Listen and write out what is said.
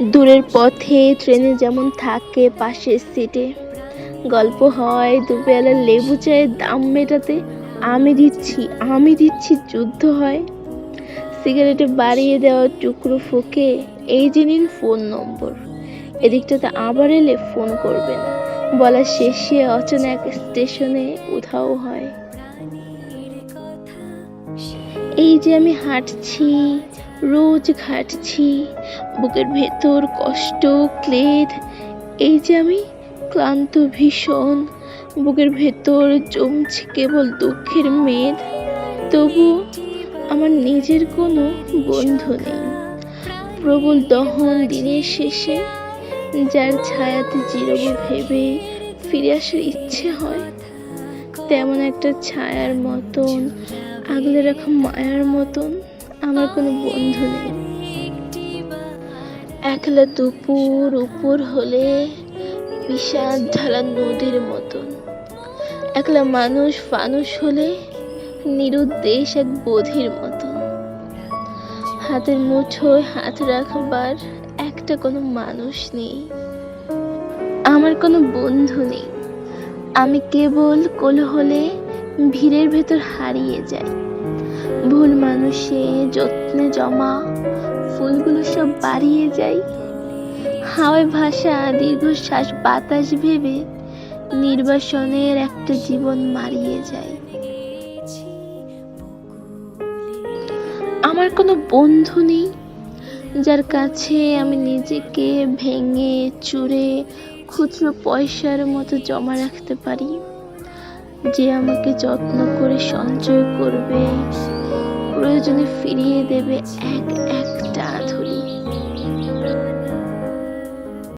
দূরের পথে ট্রেনে যেমন থাকে পাশের সিটে গল্প হয় দুবেলা লেবু চায়ের দাম মেটাতে আমি দিচ্ছি আমি দিচ্ছি যুদ্ধ হয়। সিগারেটে বাড়িয়ে দেওয়া টুকরো ফুকে এই যে নিন ফোন নম্বর এদিকটাতে আবার এলে ফোন করবেন। বলা শেষে অচেনা এক স্টেশনে উধাও হয়। এই যে আমি হাঁটছি রোজ ঘাটছি, বুকের ভেতর কষ্ট, ক্লেদ। এই যে আমি ক্লান্ত, ভীষণ, বুকের ভেতর জমছে কেবল দুঃখের মেদ। তবু আমার নিজের কোনো বন্ধু নেই। প্রবল দহন দিনের শেষে যার ছায়াতে জিরব ভেবে ফিরে আসার ইচ্ছে হয়, তেমন একটা ছায়ার মতন, আগলে রাখা মায়ার মতন। আমার কোনো বন্ধু নেই। একলা দুপুর উপর হলে বিষাদ ঢালা নদীর মতন। একলা মানুষ ফানুষ হলে নিরুদ্দেশ এক বোধির মতন। হাতের মুঠোয় হাত রাখবার একটা কোনো মানুষ নেই। আমার কোনো বন্ধু নেই। আমি কেবল কোলাহলে ভিড়ের ভেতর হারিয়ে যাই। ভুল মানুষে যত্নে জমা, ফুলগুলো সব বাড়িয়ে যাই। হাওয়ায় ভাষা দীর্ঘশ্বাস, বাতাস ভেবে নির্বাসনের একটা জীবন মারিয়ে যায় আমার কোনো বন্ধু নেই, যার কাছে আমি নিজেকে ভেঙে চুরে খুচরো পয়সার মতো জমা রাখতে পারি। যে আমাকে যত্ন করে সঞ্চয় করবে প্রয়োজনে ফিরিয়ে দেবে এক একটা আধুলি